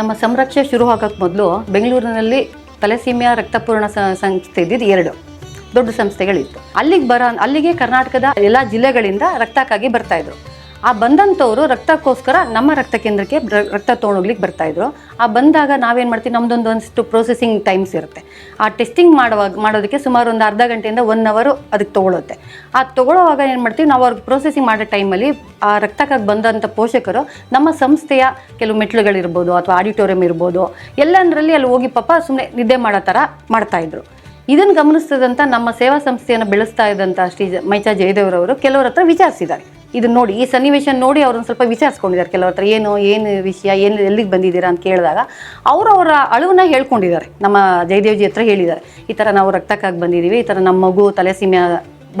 ನಮ್ಮ ಸಂರಕ್ಷೆ ಶುರು ಆಗೋಕ್ಕೆ ಮೊದಲು ಬೆಂಗಳೂರಿನಲ್ಲಿ ತಲೆಸೀಮೆಯ ರಕ್ತಪೂರ್ಣ ಸಂಸ್ಥೆ ಇದ್ದಿದ್ದು ಎರಡು ದೊಡ್ಡ ಸಂಸ್ಥೆಗಳಿತ್ತು. ಅಲ್ಲಿಗೆ ಬರ ಅಲ್ಲಿಗೆ ಕರ್ನಾಟಕದ ಎಲ್ಲ ಜಿಲ್ಲೆಗಳಿಂದ ರಕ್ತಕ್ಕಾಗಿ ಬರ್ತಾ ಇದ್ರು. ಆ ಬಂದಂಥವ್ರು ರಕ್ತಕ್ಕೋಸ್ಕರ ನಮ್ಮ ರಕ್ತ ಕೇಂದ್ರಕ್ಕೆ ರಕ್ತ ತೊಗೊಂಡೋಗ್ಲಿಕ್ಕೆ ಬರ್ತಾಯಿದ್ರು ಆ ಬಂದಾಗ ನಾವೇನು ಮಾಡ್ತೀವಿ, ನಮ್ದೊಂದು ಒಂದಿಷ್ಟು ಪ್ರೊಸೆಸಿಂಗ್ ಟೈಮ್ಸ್ ಇರುತ್ತೆ. ಆ ಟೆಸ್ಟಿಂಗ್ ಮಾಡುವಾಗ, ಮಾಡೋದಕ್ಕೆ ಸುಮಾರು ಒಂದು ಅರ್ಧ ಗಂಟೆಯಿಂದ ಒನ್ ಅವರು ಅದಕ್ಕೆ ತೊಗೊಳುತ್ತೆ. ಆ ತೊಗೊಳ್ಳೋವಾಗ ಏನು ಮಾಡ್ತೀವಿ, ನಾವು ಅವ್ರಿಗೆ ಪ್ರೊಸೆಸಿಂಗ್ ಮಾಡೋ ಟೈಮಲ್ಲಿ ಆ ರಕ್ತಕ್ಕಾಗಿ ಬಂದಂಥ ಪೋಷಕರು ನಮ್ಮ ಸಂಸ್ಥೆಯ ಕೆಲವು ಮೆಟ್ಲುಗಳಿರ್ಬೋದು ಅಥವಾ ಆಡಿಟೋರಿಯಂ ಇರ್ಬೋದು, ಎಲ್ಲಂದರಲ್ಲಿ ಅಲ್ಲಿ ಹೋಗಿ ಪಾಪ ಸುಮ್ಮನೆ ನಿದ್ದೆ ಮಾಡೋ ಥರ ಮಾಡ್ತಾಯಿದ್ರು ಇದನ್ನು ಗಮನಿಸಿದಂಥ ನಮ್ಮ ಸೇವಾ ಸಂಸ್ಥೆಯನ್ನು ಬೆಳೆಸ್ತಾ ಇದ್ದಂಥ ಶ್ರೀ ಮೈಚಾ ಜಯದೇವ್ರವರು ಕೆಲವರ ಹತ್ರ ವಿಚಾರಿಸಿದ್ದಾರೆ. ಇದನ್ನ ನೋಡಿ, ಈ ಸನ್ನಿವೇಶ ನೋಡಿ ಅವ್ರನ್ನ ಸ್ವಲ್ಪ ವಿಚಾರಿಸ್ಕೊಂಡಿದ್ದಾರೆ. ಕೆಲವ್ರ ಹತ್ರ ಏನು ಏನು ವಿಷಯ, ಏನು ಎಲ್ಲಿಗೆ ಬಂದಿದ್ದೀರಾ ಅಂತ ಕೇಳಿದಾಗ ಅವರು ಅವರ ಅಳುವನ್ನ ಹೇಳ್ಕೊಂಡಿದ್ದಾರೆ. ನಮ್ಮ ಜಯದೇವ್ಜಿ ಹತ್ರ ಹೇಳಿದ್ದಾರೆ. ಈ ಥರ ನಾವು ರಕ್ತಕ್ಕಾಗಿ ಬಂದಿದ್ದೀವಿ, ಈ ಥರ ನಮ್ಮ ಮಗು ತಲೆಸೀಮೆ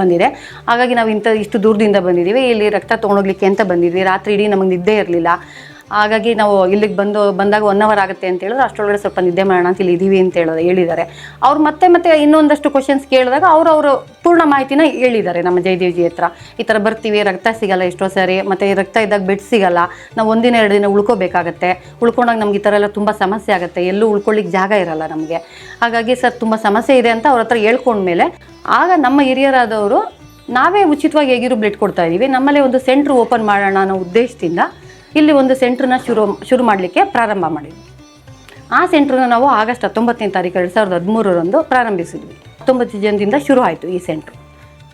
ಬಂದಿದೆ. ಹಾಗಾಗಿ ನಾವು ಇಂಥ ಇಷ್ಟು ದೂರದಿಂದ ಬಂದಿದ್ದೀವಿ, ಇಲ್ಲಿ ರಕ್ತ ತೊಗೊಂಡೋಗ್ಲಿಕ್ಕೆ ಅಂತ ಬಂದಿದ್ವಿ ರಾತ್ರಿ ಇಡೀ ನಮಗೆ ನಿದ್ದೆ ಇರಲಿಲ್ಲ. ಹಾಗಾಗಿ ನಾವು ಇಲ್ಲಿಗೆ ಬಂದು, ಬಂದಾಗ ಒನ್ ಅವರ್ ಆಗುತ್ತೆ ಅಂತ ಹೇಳಿದ್ರೆ. ಅಷ್ಟರೊಳಗಡೆ ಸ್ವಲ್ಪ ನಿದ್ದೆ ಮಾಡೋಣ ಅಂತ ಇಲ್ಲಿ ಇದ್ದೀವಿ ಅಂತ ಹೇಳೋದು, ಹೇಳಿದ್ದಾರೆ. ಅವ್ರು ಮತ್ತೆ ಮತ್ತೆ ಇನ್ನೊಂದಷ್ಟು ಕ್ವಶನ್ಸ್ ಕೇಳಿದಾಗ ಅವರು ಅವರು ಪೂರ್ಣ ಮಾಹಿತಿನ ಹೇಳಿದ್ದಾರೆ ನಮ್ಮ ಜಯದೇವ್ಜಿ ಹತ್ರ. ಈ ಥರ ಬರ್ತೀವಿ, ರಕ್ತ ಸಿಗಲ್ಲ ಎಷ್ಟೋ ಸಾರಿ, ಮತ್ತು ರಕ್ತ ಇದ್ದಾಗ ಬೆಡ್ ಸಿಗಲ್ಲ, ನಾವು ಒಂದಿನ ಎರಡು ದಿನ ಉಳ್ಕೋಬೇಕಾಗತ್ತೆ. ಉಳ್ಕೊಂಡಾಗ ನಮ್ಗೆ ಈ ಥರ ಎಲ್ಲ ತುಂಬ ಸಮಸ್ಯೆ ಆಗುತ್ತೆ. ಎಲ್ಲೂ ಉಳ್ಕೊಳ್ಳಿಕ್ಕೆ ಜಾಗ ಇರಲ್ಲ ನಮಗೆ. ಹಾಗಾಗಿ ಸರ್, ತುಂಬ ಸಮಸ್ಯೆ ಇದೆ ಅಂತ ಅವ್ರ ಹತ್ರ ಹೇಳ್ಕೊಂಡ್ಮೇಲೆ ಆಗ ನಮ್ಮ ಹಿರಿಯರಾದವರು ನಾವೇ ಉಚಿತವಾಗಿ ಹೇಗಿರೋ ಬ್ಲಡ್ ಕೊಡ್ತಾ ಇದ್ದೀವಿ ನಮ್ಮಲ್ಲೇ ಒಂದು ಸೆಂಟ್ರ್ ಓಪನ್ ಮಾಡೋಣ ಅನ್ನೋ ಉದ್ದೇಶದಿಂದ ಇಲ್ಲಿ ಒಂದು ಸೆಂಟ್ರನ್ನ ಶುರು ಶುರು ಮಾಡಲಿಕ್ಕೆ ಪ್ರಾರಂಭ ಮಾಡಿದ್ವಿ. ಆ ಸೆಂಟ್ರನ್ನ ನಾವು ಆಗಸ್ಟ್ ಹತ್ತೊಂಬತ್ತನೇ ತಾರೀಕು ಎರಡು ಸಾವಿರದ ಹದಿಮೂರರಂದು ಪ್ರಾರಂಭಿಸಿದ್ವಿ. ಹತ್ತೊಂಬತ್ತು ಜನದಿಂದ ಶುರು ಆಯಿತು ಈ ಸೆಂಟ್ರ್.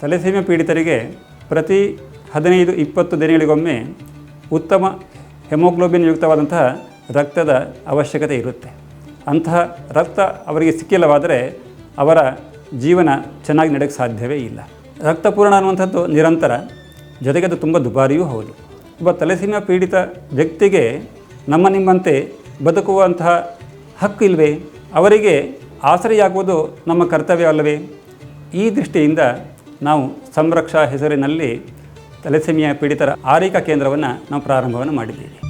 ತಲೆಸೀಮೆ ಪೀಡಿತರಿಗೆ ಪ್ರತಿ ಹದಿನೈದು, ಇಪ್ಪತ್ತು ದಿನಗಳಿಗೊಮ್ಮೆ ಉತ್ತಮ ಹೆಮೋಗ್ಲೋಬಿನ್ ಯುಕ್ತವಾದಂತಹ ರಕ್ತದ ಅವಶ್ಯಕತೆ ಇರುತ್ತೆ. ಅಂತಹ ರಕ್ತ ಅವರಿಗೆ ಸಿಕ್ಕಿಲ್ಲವಾದರೆ ಅವರ ಜೀವನ ಚೆನ್ನಾಗಿ ನಡೆಯೋಕ್ಕೆ ಸಾಧ್ಯವೇ ಇಲ್ಲ. ರಕ್ತಪೂರ್ಣ ಅನ್ನುವಂಥದ್ದು ನಿರಂತರ, ಜೊತೆಗೆ ಅದು ತುಂಬ ದುಬಾರಿಯೂ ಹೌದು. ಒಬ್ಬ ತಲೆಸೀಮೆ ಪೀಡಿತ ವ್ಯಕ್ತಿಗೆ ನಮ್ಮ ನಿಮ್ಮಂತೆ ಬದುಕುವಂತಹ ಹಕ್ಕು ಇಲ್ವೇ? ಅವರಿಗೆ ಆಸರೆಯಾಗುವುದು ನಮ್ಮ ಕರ್ತವ್ಯವಲ್ಲವೇ ಈ ದೃಷ್ಟಿಯಿಂದ ನಾವು ಸಂರಕ್ಷಾ ಹೆಸರಿನಲ್ಲಿ ತಲೆಸೆಮಿಯ ಪೀಡಿತರ ಆರೈಕಾ ಕೇಂದ್ರವನ್ನು ನಾವು ಪ್ರಾರಂಭವನ್ನು ಮಾಡಿದ್ದೀವಿ.